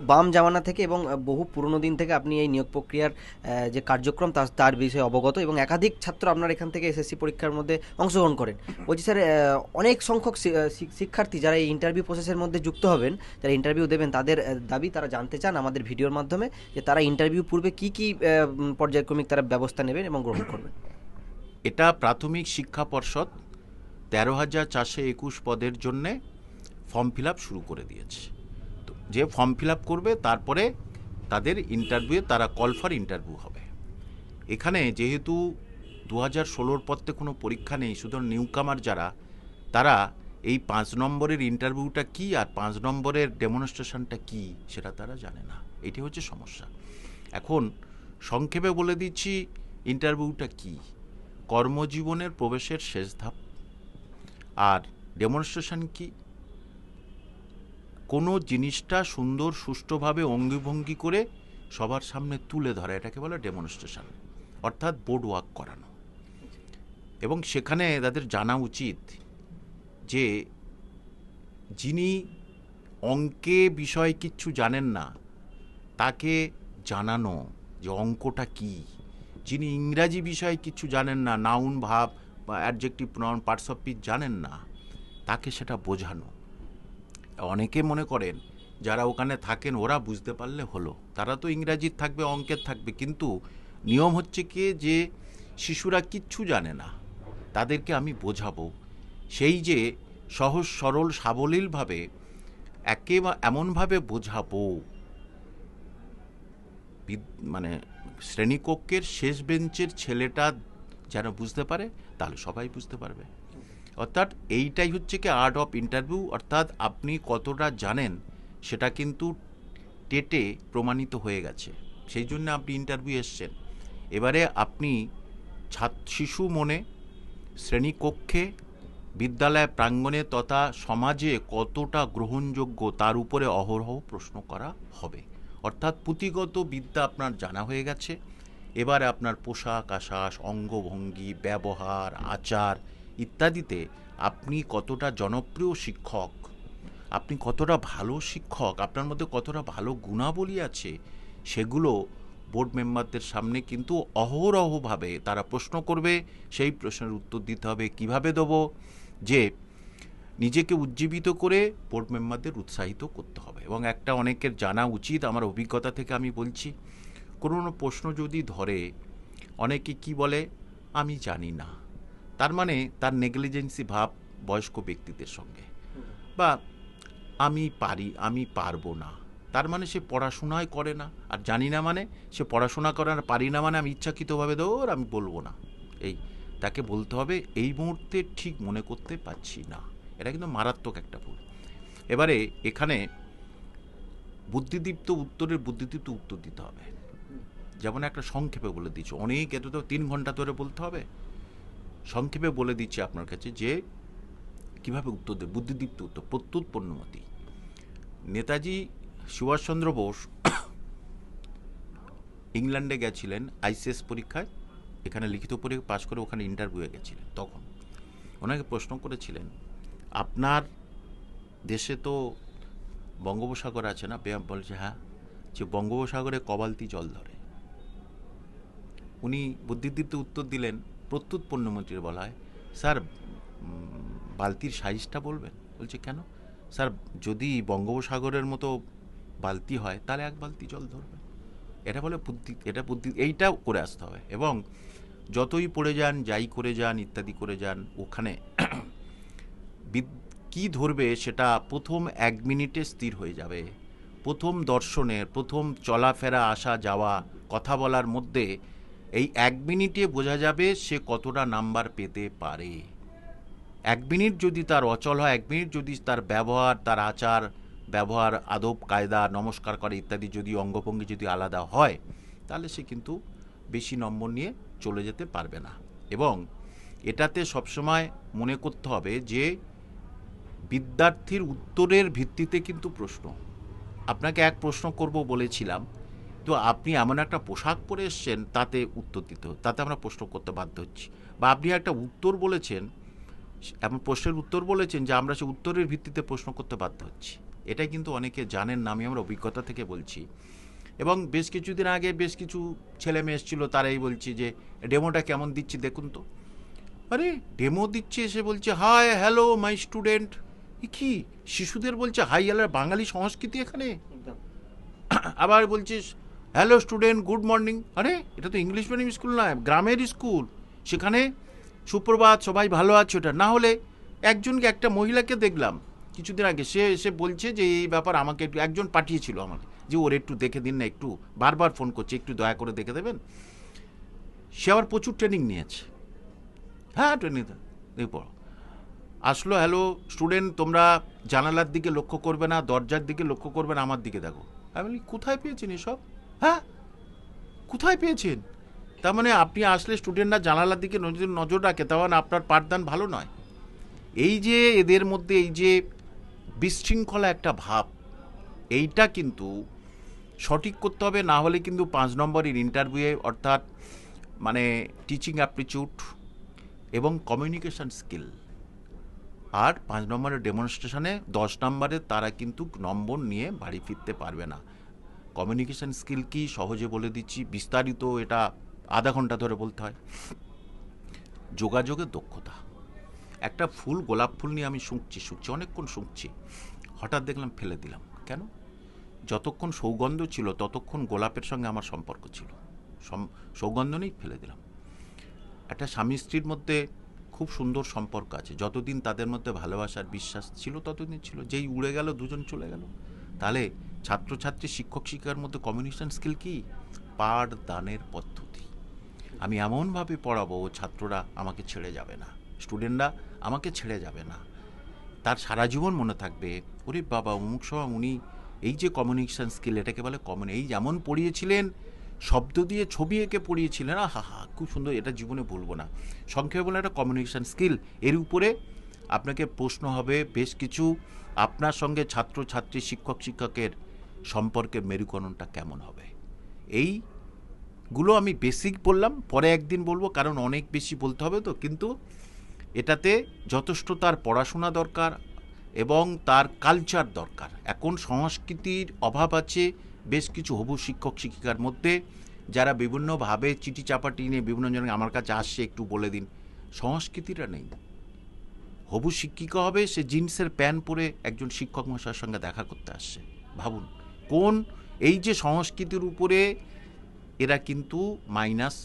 বাম জামানা থেকে এবং বহু পুরনো দিন থেকে আপনি এই নিয়োগ প্রক্রিয়ার যে কার্যক্রম, তার তার বিষয়ে অবগত এবং একাধিক ছাত্র আপনার এখান থেকে এসএসসি পরীক্ষার মধ্যে অংশগ্রহণ করেন। বলছি স্যার অনেক সংখ্যক শিক্ষার্থী যারা এই ইন্টারভিউ প্রসেসের মধ্যে যুক্ত হবেন, যারা ইন্টারভিউ দেবেন, তাদের দাবি তারা জানতে চান আমাদের ভিডিওর মাধ্যমে যে তারা ইন্টারভিউ পূর্বে কি কি পর্যায়ক্রমিক তারা ব্যবস্থা নেবেন এবং গ্রহণ করবেন। এটা প্রাথমিক শিক্ষা পর্ষদ তেরো হাজার চারশো একুশ পদের জন্যে ফর্ম ফিল শুরু করে দিয়েছে। যে ফর্ম ফিল করবে, তারপরে তাদের ইন্টারভিউ তারা কল ফর ইন্টারভিউ হবে। এখানে যেহেতু দু হাজার ষোলোর পর থেকে কোনো পরীক্ষা নেই শুধু নিউকামার যারা, তারা এই পাঁচ নম্বরের ইন্টারভিউটা কি আর পাঁচ নম্বরের ডেমনস্ট্রেশনটা কি, সেটা তারা জানে না। এটি হচ্ছে সমস্যা। এখন সংক্ষেপে বলে দিচ্ছি, ইন্টারভিউটা কি? কর্মজীবনের প্রবেশের শেষ ধাপ। আর ডেমনস্ট্রেশন কি? কোনো জিনিসটা সুন্দর, সুষ্ঠুভাবে অঙ্গিভঙ্গি করে সবার সামনে তুলে ধরা, এটাকে বলে ডেমনস্ট্রেশন অর্থাৎ বোর্ড ওয়াক করানো। এবং সেখানে তাদের জানা উচিত যে যিনি অঙ্কে বিষয় কিচ্ছু জানেন না, তাকে জানানো যে অঙ্কটা কি। যিনি ইংরাজি বিষয়ে কিছু জানেন না নাউন ভাব বা adjective noun parts of speech জানেন না, তাকে সেটা বোঝানো। অনেকে মনে করেন, যারা ওখানে থাকেন ওরা বুঝতে পারলে হলো। তারা তো ইংরাজির থাকবে, অঙ্কের থাকবে, কিন্তু নিয়ম হচ্ছে কি যে শিশুরা কিচ্ছু জানে না। তাদেরকে আমি বোঝাবো। সেই যে সহজ, সরল, সাবলীলভাবে একেবা এমনভাবে বোঝাবো মানে শ্রেণীকক্ষের শেষ বেঞ্চের ছেলেটা যেন বুঝতে পারে, তাহলে সবাই বুঝতে পারবে। অর্থাৎ এইটাই হচ্ছে কি আর্ট অফ ইন্টারভিউ অর্থাৎ আপনি কতটা জানেন সেটা কিন্তু টেটে প্রমাণিত হয়ে গেছে। সেই জন্য আপনি ইন্টারভিউ এসছেন। এবারে আপনি ছাত্র শিশু মনে শ্রেণীকক্ষে বিদ্যালয় প্রাঙ্গণে তথা সমাজে কতটা গ্রহণযোগ্য তার উপরে অহরহ প্রশ্ন করা হবে। অর্থাৎ পুঁথিগত বিদ্যা আপনার জানা হয়ে গেছে। এবারে আপনার পোশাক, আশাস, অঙ্গভঙ্গি, ব্যবহার, আচার ইত্যাদিতে আপনি কতটা জনপ্রিয় শিক্ষক? আপনি কতটা ভালো শিক্ষক? আপনার মধ্যে কতটা ভালো গুণাবলী আছে? সেগুলো বোর্ড মেম্বারদের সামনে কিন্তু অহরহভাবে তারা প্রশ্ন করবে, সেই প্রশ্নের উত্তর দিতে হবে, কীভাবে দেবো? যে নিজেকে উজ্জীবিত করে বোর্ড মেম্বারদের উৎসাহিত করতে হবে। এবং একটা অনেকের জানা উচিত, আমার অভিজ্ঞতা থেকে আমি বলছি কোনো প্রশ্ন যদি ধরে, অনেকে কি বলে? আমি জানি না। তার মানে তার নেগলিজেন্সি ভাব বয়স্ক ব্যক্তিদের সঙ্গে। বা আমি পারি আমি পারব না। তার মানে সে পড়াশোনায় করে না। আর জানি না মানে সে পড়াশোনা করে আর পারি না মানে আমি ইচ্ছাকৃতভাবে দেবো আর আমি বলব না। এই তাকে বলতে হবে এই মুহূর্তে ঠিক মনে করতে পারছি না। এটা কিন্তু মারাত্মক একটা ভুল। এবারে এখানে বুদ্ধিদীপ্ত উত্তরের বুদ্ধিদীপ্ত উত্তর দিতে হবে। যেমন একটা সংক্ষেপে বলে দিচ্ছি অনেক এত তো তিন ঘণ্টা ধরে বলতে হবে সংক্ষেপে বলে দিচ্ছি আপনার কাছে যে, কীভাবে উত্তর দেবে? বুদ্ধিদীপ্ত উত্তর প্রত্যুত পণ্যমতি নেতাজি সুভাষচন্দ্র বোস ইংল্যান্ডে গেছিলেন আইসিএস পরীক্ষায়। এখানে লিখিত পরীক্ষা পাশ করে ওখানে ইন্টারভিউয়ে গেছিলেন তখন। ওনাকে প্রশ্ন করেছিলেন, আপনার দেশে তো বঙ্গোপসাগর আছে না? বে- বলছে হ্যাঁ যে বঙ্গোপসাগরে কবালতি জল ধরে। উনি বুদ্ধিদীপ্ত উত্তর দিলেন প্রত্যুত পণ্যমন্ত্রীর বলা হয়, স্যার বালতির সাইজটা বলবেন? বলছে, কেন? স্যার, যদি বঙ্গোপসাগরের মতো বালতি হয়, তাহলে এক বালতি জল ধরবে এটা বলে বুদ্ধি, এটা বুদ্ধি এইটাও করে আসতে হবে। এবং যতই পড়ে যান, যাই করে যান, ইত্যাদি করে যান, ওখানে কি ধরবে সেটা প্রথম এক মিনিটে স্থির হয়ে যাবে। প্রথম দর্শনের, প্রথম চলাফেরা আসা যাওয়া কথা বলার মধ্যে এই এক মিনিটে বোঝা যাবে সে কতটা নাম্বার পেতে পারে। এক মিনিট যদি তার অচল হয়, এক মিনিট যদি তার ব্যবহার, তার আচার, ব্যবহার, আদব, কায়দা, নমস্কার করে ইত্যাদি যদি অঙ্গভঙ্গি যদি আলাদা হয়, তাহলে সে কিন্তু বেশি নম্বর নিয়ে চলে যেতে পারবে না। এবং এটাতে সবসময় মনে করতে হবে যে বিদ্যার্থীর উত্তরের ভিত্তিতে কিন্তু প্রশ্ন। আপনাকে এক প্রশ্ন করব বলেছিলাম তো আপনি এমন একটা পোশাক পরে এসছেন তাতে উত্তর দিতে তাতে আমরা প্রশ্ন করতে বাধ্য হচ্ছি। বা আপনি একটা উত্তর বলেছেন এমন প্রশ্নের উত্তর বলেছেন যে আমরা সে উত্তরের ভিত্তিতে প্রশ্ন করতে বাধ্য হচ্ছি। এটাই কিন্তু অনেকে জানেন না আমি আমার অভিজ্ঞতা থেকে বলছি। এবং বেশ কিছুদিন আগে বেশ কিছু ছেলে মেয়ে এসেছিল তারাই বলছি যে ডেমোটা কেমন দিচ্ছি দেখুন তো। আরে ডেমো দিচ্ছে এসে বলছে হাই হ্যালো মাই স্টুডেন্ট কি? শিশুদের বলছে হাই হ্যালো বাঙালি সংস্কৃতি এখানে? আবার বলছিস হ্যালো স্টুডেন্ট গুড মর্নিং আরে, এটা তো ইংলিশ মিডিয়াম স্কুল নয় গ্রামের স্কুল সেখানে সুপ্রভাত, সবাই ভালো আছে? ওটা না হলে একজনকে, একটা মহিলাকে দেখলাম। কিছুদিন আগে সে এসে বলছে যে, এই ব্যাপার আমাকে একটু, একজন পাঠিয়েছিল আমাকে। যে, ওর একটু দেখে দিন না, একটু বারবার ফোন করছে, একটু দয়া করে দেখে দেবেন? সে আবার প্রচুর ট্রেনিং নিয়েছে। হ্যাঁ ট্রেনিং এই পড়ো। আসলো হ্যালো স্টুডেন্ট তোমরা জানালার দিকে লক্ষ্য করবে না, দরজার দিকে লক্ষ্য করবে না, আমার দিকে দেখো। আমি কোথায় পেয়েছেন এসব? হ্যাঁ? কোথায় পেয়েছেন? তার মানে আপনি আসলে স্টুডেন্টরা জানালার দিকে নজর নজর রাখে, তার মানে আপনার পাঠদান ভালো নয়। এই যে এদের মধ্যে এই যে বিশৃঙ্খলা একটা ভাব, এইটা কিন্তু সঠিক করতে হবে, না হলে কিন্তু পাঁচ নম্বরের ইন্টারভিউয়ে অর্থাৎ মানে টিচিং অ্যাপ্টিচিউড এবং কমিউনিকেশন স্কিল আর পাঁচ নম্বরের ডেমনস্ট্রেশনে দশ নম্বরে তারা কিন্তু নম্বর নিয়ে বাড়ি ফিরতে পারবে না। কমিউনিকেশন স্কিল কি? সহজে বলে দিচ্ছি। বিস্তারিত এটা আধা ঘণ্টা ধরে বলতে হয়। যোগাযোগের দক্ষতা। একটা ফুল, গোলাপ ফুল নিয়ে আমি শুঁকছি শুঁকছি, অনেকক্ষণ শুঁকছি। হঠাৎ দেখলাম ফেলে দিলাম। কেন? যতক্ষণ সৌগন্ধ ছিল, ততক্ষণ গোলাপের সঙ্গে আমার সম্পর্ক ছিল। সৌগন্ধ নেই ফেলে দিলাম। একটা স্বামী স্ত্রীর মধ্যে খুব সুন্দর সম্পর্ক আছে। যতদিন তাদের মধ্যে ভালোবাসার বিশ্বাস ছিল, ততদিন ছিল। যেই উড়ে গেল, দুজন চলে গেল। তাহলে ছাত্রছাত্রী, শিক্ষক শিক্ষার মধ্যে কমিউনিকেশন স্কিল কি? পাঠ দানের পদ্ধতি। আমি এমনভাবে পড়াবো, ছাত্ররা আমাকে ছেড়ে যাবে না। স্টুডেন্টরা আমাকে ছেড়ে যাবে না। তার সারা জীবন মনে থাকবে, ওরে বাবা, অমুক সময় উনি এই যে কমিউনিকেশন স্কিল এটাকে বলে কমন এই যেমন পড়িয়েছিলেন, শব্দ দিয়ে ছবি এঁকে পড়িয়েছিলেন হা হা, খুব সুন্দর, এটা জীবনে ভুলবো না। সংক্ষেপে বলে একটা কমিউনিকেশন স্কিল এর উপরে আপনাকে প্রশ্ন হবে, বেশ কিছু আপনার সঙ্গে ছাত্র ছাত্রী শিক্ষক শিক্ষকের সম্পর্কের মেরুকরণটা কেমন হবে? এই গুলো আমি বেসিক বললাম, পরে একদিন বলব, কারণ অনেক বেশি বলতে হবে তো, কিন্তু এটাতে যথেষ্ট তার পড়াশোনা দরকার এবং তার কালচার দরকার। এখন সংস্কৃতির অভাব আছে বেশ কিছু হবু শিক্ষক শিক্ষিকার মধ্যে, যারা বিভিন্নভাবে চিঠি চাপাটি নিয়ে বিভিন্ন জন আমার কাছে আসছে একটু বলে দিন। সংস্কৃতিটা নেই। হবু শিক্ষিকা হবে, সে জিন্সের প্যান্ট পরে একজন শিক্ষক মশাইয়ের সঙ্গে দেখা করতে আসছে। ভাবুন। কোন এই যে সংস্কৃতির উপরে এরা কিন্তু মাইনাস